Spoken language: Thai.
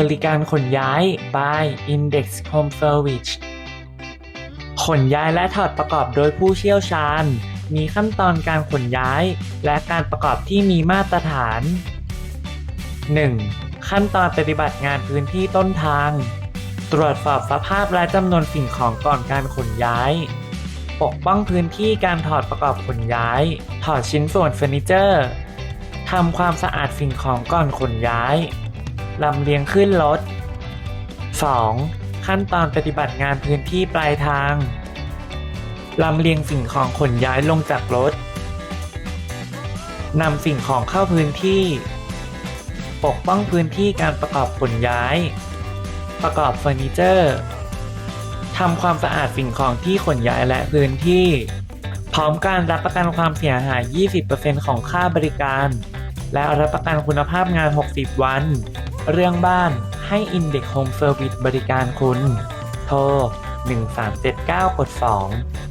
บริการขนย้าย by Index Home Service ขนย้ายและถอดประกอบโดยผู้เชี่ยวชาญ มีขั้นตอนการขนย้าย และการประกอบที่มีมาตรฐาน 1. ขั้นตอนปฏิบัติงานพื้นที่ต้นทาง ตรวจสอบสภาพและจำนวนสิ่งของก่อนการขนย้าย ปกป้องพื้นที่การถอดประกอบขนย้าย ถอดชิ้นส่วนเฟอร์นิเจอร์ทำความสะอาดสิ่งของก่อนขนย้าย ลำเลียงขึ้นรถ 2. ขั้นตอนปฏิบัติงานพื้นที่ปลายทางลำเลียงสิ่งของขนย้ายลงจากรถนำสิ่งของเข้าพื้นที่ ปกป้องพื้นที่การประกอบขนย้าย ประกอบเฟอร์นิเจอร์ทำความสะอาดสิ่งของที่ขนย้ายและพื้นที่ พร้อมการรับประกันความเสียหาย 20%ของค่าบริการ และรับประกันคุณภาพงาน 60 วัน เรื่องบ้านให้ Index Home Service บริการคุณ โทร 1379กด2